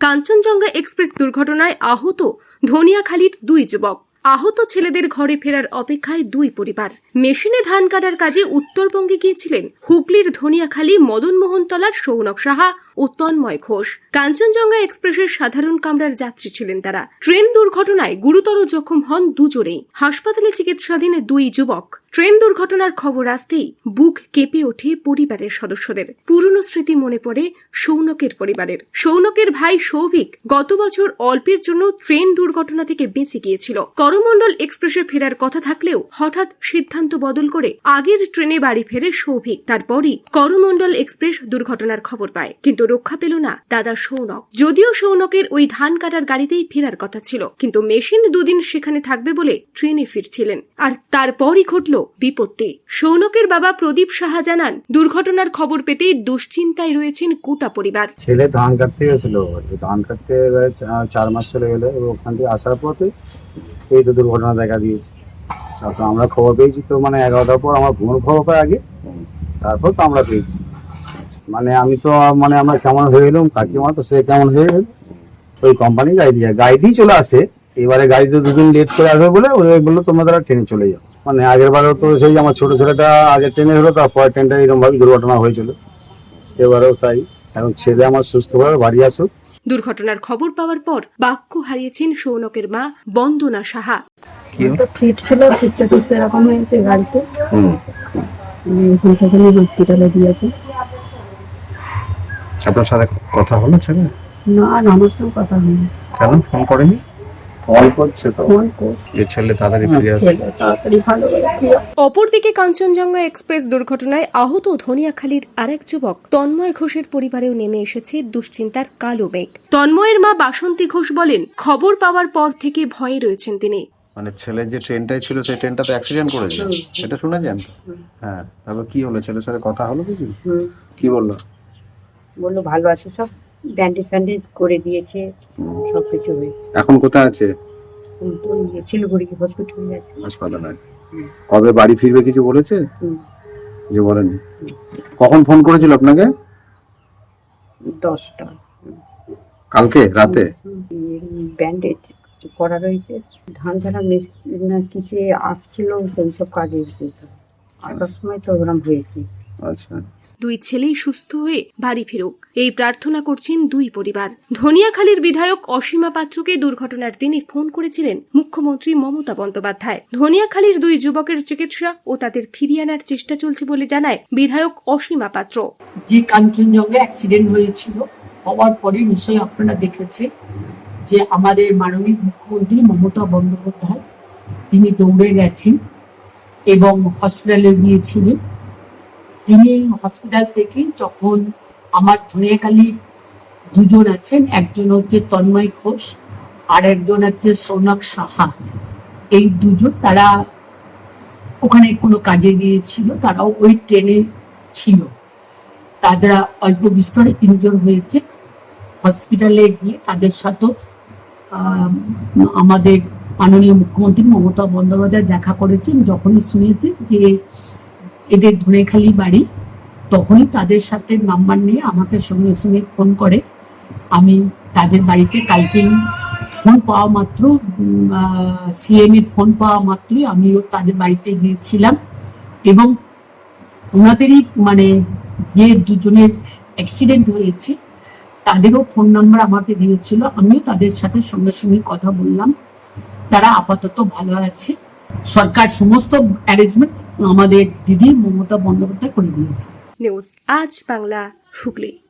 Kanchenjunga express দুর্ঘটনায় আহত ধনিয়াখালীর দুই যুবক। আহত ছেলেদের ঘরে ফেরার অপেক্ষায় দুই পরিবার। মেশিনে ধান কাটার কাজে উত্তরবঙ্গে গিয়েছিলেন হুগলির ধনিয়াখালী মদনমোহনতলার সৌনক সাহা ও তন্ময় ঘোষ। কাঞ্চনজঙ্ঘা এক্সপ্রেসের সাধারণ কামরার যাত্রী ছিলেন তারা। ট্রেন দুর্ঘটনায় গুরুতর জখম হন দুজনেই। হাসপাতালে চিকিৎসাধীন দুই যুবক। ট্রেন দুর্ঘটনার খবর আসতেই বুক কেঁপে ওঠে পরিবারের সদস্যদের। পুরনো স্মৃতি মনে পড়ে সৌনকের পরিবারের। সৌনকের ভাই সৌভিক গত বছর অল্পের জন্য ট্রেন দুর্ঘটনা থেকে বেঁচে গিয়েছিল। করমণ্ডল এক্সপ্রেসে ফেরার কথা থাকলেও হঠাৎ সিদ্ধান্ত বদল করে আগের ট্রেনে বাড়ি ফেরে সৌভিক। তারপরই করমণ্ডল এক্সপ্রেস দুর্ঘটনার খবর পায়, কিন্তু রক্ষা পেল না দাদা সৌনক। যদিও সৌনকের ওই ধান কাটার গাড়িতেই ফেরার কথা ছিল, কিন্তু মেশিন দুদিন সেখানে থাকবে বলে ট্রেনে ফিরছিলেন। আর তারপরই ঘটল বিপত্তি। সৌনকের বাবা প্রদীপ সাহা জানান, দুর্ঘটনার খবর পেতেই দুশ্চিন্তায় রয়েছেন গোটা পরিবার। ছেলে ধান কাটতে গেছিল, ধান কাটতে চার মাস চলে গেলে ওখান থেকে আসার পথে এই তো দুর্ঘটনা দেখা দিয়েছে। তারপর আমরা খবর পেয়েছি তো মানে এগারোটার পর আমার বোন খবর পায় আগে তারপর তো আমরা পেয়েছি। মানে আমি তো মানে আমরা কেমন হয়ে এলাম, কাকিমা তো সে কেমন হয়ে গেল ওই কোম্পানি গাড়ি দিয়ে গাড়ি দিয়ে চলে আসে। এবারে গাড়িতে দুদিন লেট করে আসবে বলে ওই বলল, তোমরা তারা ট্রেনে চলে যাও। মানে আগের বারেও তো সেই আমার ছোট ছেলেটা আগে ট্রেনে হলো, তারপরে ট্রেনটা এরকম ভাবে দুর্ঘটনা হয়েছিল। এবারেও তাই। এখন ছেলে আমার সুস্থভাবে বাড়ি আসুক। দুর্ঘটনার খবর পাওয়ার পর বাক্য হারিয়েছেন সৌনকের মা বন্দনা সাহা। ফিট ছিল ফিটটা ফিটতে এরকম হয়েছে গাড়িতে। থেকে হসপিটালে দিয়েছে। আপনার সাথে কথা হলো ছেলে? না আর আমার সঙ্গে কথা হয়নি। কেন? ফোন করেনি? ফোন করছে তো। যে ছেলে তাড়াতাড়ি ফিরে আসবে। ছেলে তাড়াতাড়ি ভালো করে ফিরে আস। অপরদিকে কাঞ্চনজঙ্ঘা এক্সপ্রেস দুর্ঘটনায় আহত ধনিয়াখালীর আরেক যুবক তন্ময় ঘোষের পরিবারেও নেমে এসেছে দুশ্চিন্তার কালো মেঘ। তন্ময়ের মা বাসন্তী ঘোষ বলেন খবর পাওয়ার পর থেকে ভয়ে রয়েছেন তিনি। মানে ছেলে যে ট্রেনটাই ছিল সেই ট্রেনটা তো অ্যাক্সিডেন্ট করেছে। সেটা শুনেছেন? হ্যাঁ তারপর কি হলো? ছেলের সাথে কথা হলো কিছু? কি বলল? বলল ভালো আছে সব? ব্যান্ডেজ ফ্যান্ডেজ করে দিয়েছে সব কিছু হয়েছে। এখন কোথায় আছে? ইয়ে শিলিগুড়ি হসপিটালে আছে। হাসপাতালে। কবে বাড়ি ফিরবে কিছু বলেছে? হুম, কিছু বলেনি। কখন ফোন করেছিল আপনাকে? দশটা। কালকে রাতে? ব্যান্ডেজ করা রয়েছে। ধান ঝাড়া কিসে আসছিল সেই সব কাজে এসেছে। আসার সময় তো ওরম হয়েছে। আচ্ছা। দুই ছেলেই সুস্থ হয়ে বাড়ি ফিরুক। এই প্রার্থনা করছেন দুই পরিবার। ধনিয়াখালীর বিধায়ক অসীমা পাত্রকে দুর্ঘটনার দিনে ফোন করেছিলেন মুখ্যমন্ত্রী মমতা বন্দ্যোপাধ্যায়। ধনিয়াখালীর দুই যুবকের চিকিৎসা ও তাদের ফিরিয়ে আনার চেষ্টা চলছে বলে জানায় বিধায়ক অসীমা পাত্র। যে কাঞ্চনজঙ্ঘা অ্যাক্সিডেন্ট হয়েছিল। হওয়ার পরে নিশ্চয়ই আপনারা দেখেছে যে আমাদের মাননীয় মুখ্যমন্ত্রী মমতা বন্দ্যোপাধ্যায়, তিনি দৌড়ে গেছেন এবং হসপিটালে গিয়েছিলেন। তিনি হসপিটাল থেকে যখন আমার ধনিয়াখালীর দুজন আছেন, একজন হচ্ছে তন্ময় ঘোষ আর একজন হচ্ছে সোনাক সাহা। এই দুজন তারা ওখানে কোনো কাজে গিয়েছিল, তারাও ওই ট্রেনে ছিল। তারা অল্প বিস্তরে তিনজন হয়েছে। হসপিটালে গিয়ে তাদের সাথে আমাদের মাননীয় মুখ্যমন্ত্রী মমতা বন্দ্যোপাধ্যায় দেখা করেছেন, যখনই শুনেছেন যে এদের ধনেখালি বাড়ি। তখনই তাদের সাথে নাম্বার নিয়ে আমাকে সঙ্গে সঙ্গে ফোন করে। আমি তাদের বাড়িতে কালকেই ফোন পাওয়া মাত্র সিএম এর ফোন পাওয়া মাত্রই আমিও তাদের বাড়িতে গিয়েছিলাম। এবং ওনাদেরই মানে যে দুজনের অ্যাক্সিডেন্ট হয়েছে, তাদেরও ফোন নাম্বার আমাকে দিয়েছিল। আমিও তাদের সাথে সঙ্গে সঙ্গে কথা বললাম। তারা আপাতত ভালো আছে। সরকার সমস্ত অ্যারেঞ্জমেন্ট আমাদের দিদি মমতা বন্দ্যোপাধ্যায় করে দিয়েছে। নিউজ আজ বাংলা হুগলি।